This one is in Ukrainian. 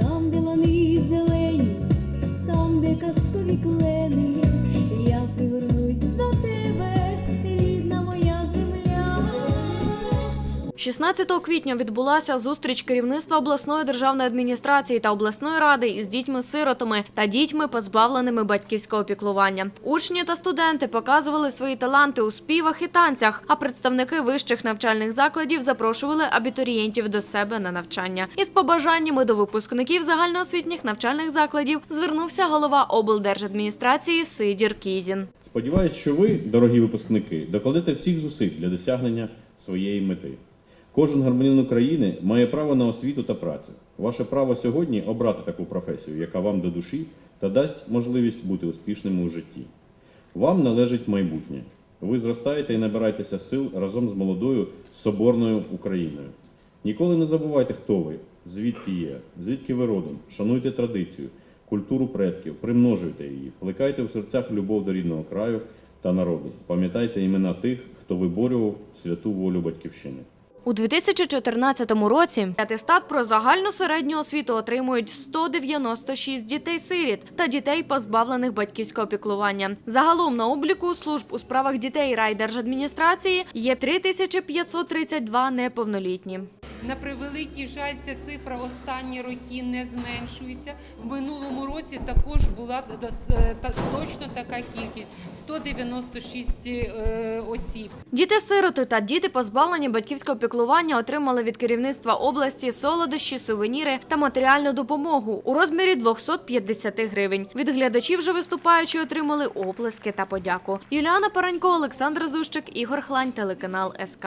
там, де вони зелені, там, де казкові клени, 16 квітня відбулася зустріч керівництва обласної державної адміністрації та обласної ради із дітьми-сиротами та дітьми, позбавленими батьківського піклування. Учні та студенти показували свої таланти у співах і танцях, а представники вищих навчальних закладів запрошували абітурієнтів до себе на навчання. Із побажаннями до випускників загальноосвітніх навчальних закладів звернувся голова облдержадміністрації Сидір Кізін. Сподіваюсь, що ви, дорогі випускники, докладете всіх зусиль для досягнення своєї мети. Кожен громадянин України має право на освіту та працю. Ваше право сьогодні обрати таку професію, яка вам до душі та дасть можливість бути успішними у житті. Вам належить майбутнє. Ви зростаєте і набираєтеся сил разом з молодою соборною Україною. Ніколи не забувайте, хто ви, звідки є, звідки ви родом. Шануйте традицію, культуру предків, примножуйте її, плекайте в серцях любов до рідного краю та народу. Пам'ятайте імена тих, хто виборював святу волю батьківщини. У 2014 році атестат про загальну середню освіту отримують 196 дітей-сиріт та дітей, позбавлених батьківського піклування. Загалом на обліку служб у справах дітей райдержадміністрації є 3532 неповнолітні. На превеликий жаль, ця цифра останні роки не зменшується. В минулому році також була дос- е, точно така кількість 196 е, осіб. Діти-сироти та діти, позбавлені батьківського піклування, отримали від керівництва області солодощі, сувеніри та матеріальну допомогу у розмірі 250 гривень. Від глядачів же виступаючі отримали оплески та подяку. Юліана Паранько, Олександр Зущик, Ігор Хлань, телеканал СК.